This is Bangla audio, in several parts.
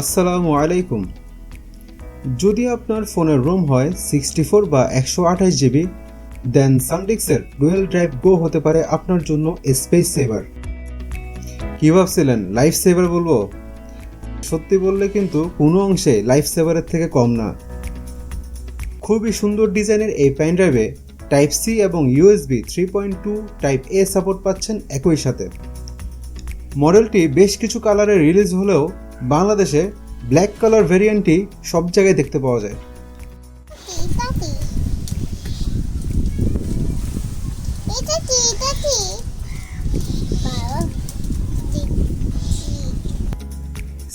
আসসালামু আলাইকুম। যদি আপনার ফোনের রোম হয় সিক্সটি ফোর বা একশো আঠাশ জিবি দেন সানডিক্সের ডুয়েল ড্রাইভ গো হতে পারে আপনার জন্য স্পেস সেভার কী ভাবছিলেন? লাইফ সেভার বলব? সত্যি বললে কিন্তু কোনো অংশে লাইফ সেভারের থেকে কম না। খুবই সুন্দর ডিজাইনের এই পেন ড্রাইভে টাইপ সি এবং USB three point two type A support পাচ্ছেন একই সাথে। মডেলটি বেশ কিছু কালারে রিলিজ হলেও বাংলাদেশে ব্ল্যাক কালার ভেরিয়েন্টটি সব জায়গায় দেখতে পাওয়া যায়।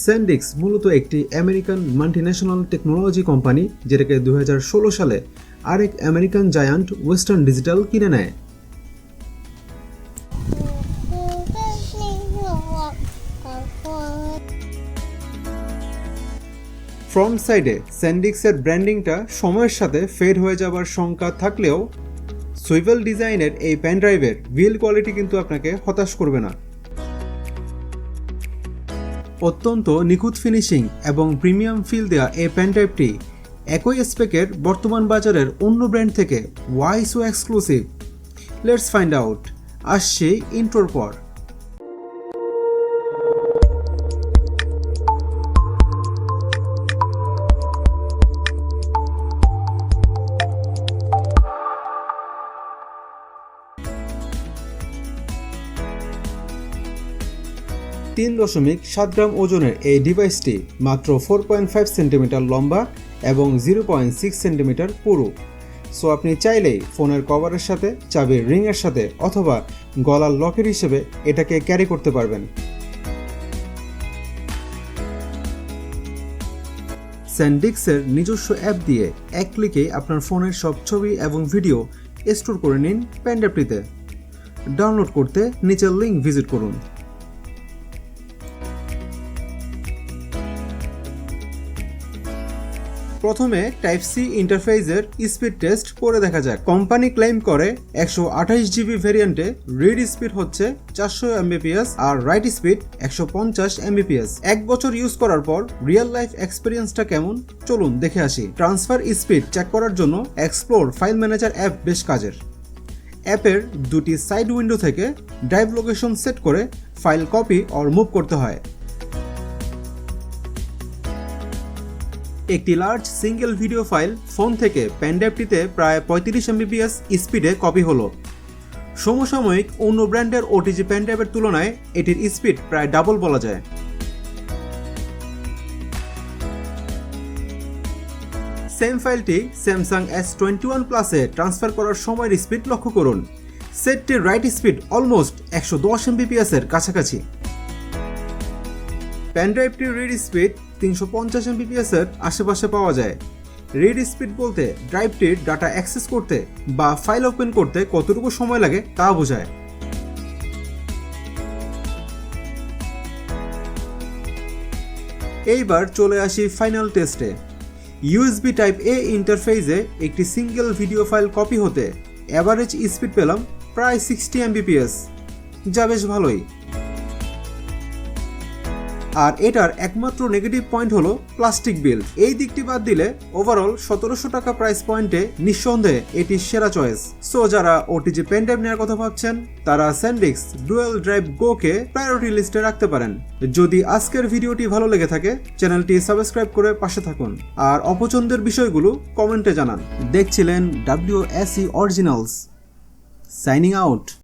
স্যান্ডিক্স মূলত একটি আমেরিকান মাল্টিন্যাশনাল টেকনোলজি কোম্পানি যেটাকে দুই হাজার ষোলো সালে আরেক আমেরিকান জায়ান্ট ওয়েস্টার্ন ডিজিটাল কিনে নেয়। ফ্রন্ট সাইডে স্যান্ডিক্সের ব্র্যান্ডিংটা সময়ের সাথে ফেড হয়ে যাবার শঙ্কা থাকলেও সুইভেল ডিজাইনের এই পেন ড্রাইভের বিল কোয়ালিটি কিন্তু আপনাকে হতাশ করবে না। অত্যন্ত নিখুঁত ফিনিশিং এবং প্রিমিয়াম ফিল দেওয়া এই পেন ড্রাইভটি একই স্পেকের বর্তমান বাজারের অন্য ব্র্যান্ড থেকে why so exclusive. Let's find out আসছে ইন্ট্রোর পর। তিন দশমিক সাত গ্রাম ওজনের এই ডিভাইসটি মাত্র ফোর পয়েন্ট ফাইভ সেন্টিমিটার লম্বা এবং জিরো পয়েন্ট সিক্স সেন্টিমিটার পুরু। সো আপনি চাইলেই ফোনের কভারের সাথে, চাবির রিংয়ের সাথে অথবা গলার লকের হিসেবে এটাকে ক্যারি করতে পারবেন। স্যান্ডিক্সের নিজস্ব অ্যাপ দিয়ে এক ক্লিকে আপনার ফোনের সব ছবি এবং ভিডিও স্টোর করে নিন প্যান্ডাপটিতে ডাউনলোড করতে নিচের লিঙ্ক ভিজিট করুন। প্রথমে টাইপ সি ইন্টারফেসের স্পিড টেস্ট করে দেখা যাক। কোম্পানি ক্লেম করে একশো আঠাশ জিবি ভেরিয়েন্টে রিড স্পিড হচ্ছে চারশো এমবিপিএস আর রাইট স্পিড একশো পঞ্চাশ এমবিপিএস এক বছর ইউজ করার পর রিয়েল লাইফ এক্সপিরিয়েন্সটা কেমন? চলুন দেখে আসি। ট্রান্সফার স্পিড চেক করার জন্য এক্সপ্লোর ফাইল ম্যানেজার অ্যাপ বেশ কাজের। অ্যাপের দুটি সাইড উইন্ডো থেকে ড্রাইভ লোকেশন সেট করে ফাইল কপি অর মুভ করতে হয়। একটি large single video file phone থেকে প্যান্ড্রাইভটিতে প্রায় পঁয়ত্রিশ এমবিপিএস স্পিডে কপি হলো। সমসাময়িক অন্য ব্র্যান্ডের ওটিজি প্যান্ড্রাইভের তুলনায় এটির স্পিড প্রায় ডাবল বলা যায়। সেম ফাইলটি স্যামসাং এস টোয়েন্টি ওয়ান প্লাসে ট্রান্সফার করার সময়ের স্পিড লক্ষ্য করুন। সেটটির রাইট স্পিড অলমোস্ট একশো দশ এমবিপিএস এর কাছাকাছি প্যানড্রাইভটির রিড স্পিড তিনশো পঞ্চাশ এমবিপিএস এর আশেপাশে পাওয়া যায়। রিড স্পিড বলতে ড্রাইভটির ডাটা অ্যাক্সেস করতে বা ফাইল ওপেন করতে কতটুকু সময় লাগে তা বোঝায়। এইবার চলে আসি ফাইনাল টেস্টে ইউএসবি টাইপ এ ইন্টারফেসে একটি সিঙ্গেল ভিডিও ফাইল কপি হতে অ্যাভারেজ স্পিড পেলাম প্রায় সিক্সটি এমবিপিএস যা বেশ ভালোই। আর এটার একমাত্র নেগেটিভ পয়েন্ট হলো প্লাস্টিক বিল এই দিকটি বাদ দিলে ওভারঅল সতেরোশো টাকা প্রাইস পয়েন্টে নিঃসন্দেহে এটি সেরা চয়েস সো যারা ওটিজি পেন নেওয়ার কথা ভাবছেন, তারা স্যান্ডিক্স ডুয়েল ড্রাইভ গোকে প্রায়োরিটি লিস্টে রাখতে পারেন। যদি আজকের ভিডিওটি ভালো লেগে থাকে, চ্যানেলটি সাবস্ক্রাইব করে পাশে থাকুন। আর অপছন্দের বিষয়গুলো কমেন্টে জানান। দেখছিলেন W S Originals signing out